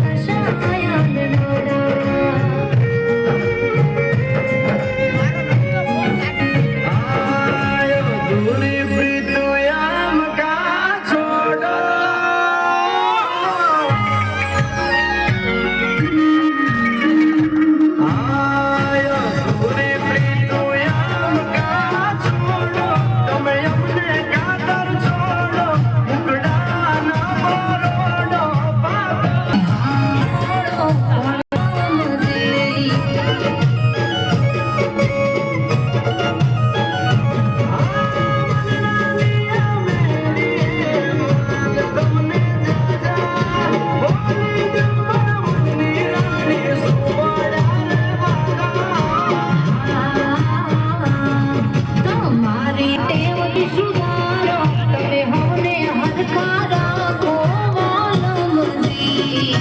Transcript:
Thank you. Kara ગોવાલ મજી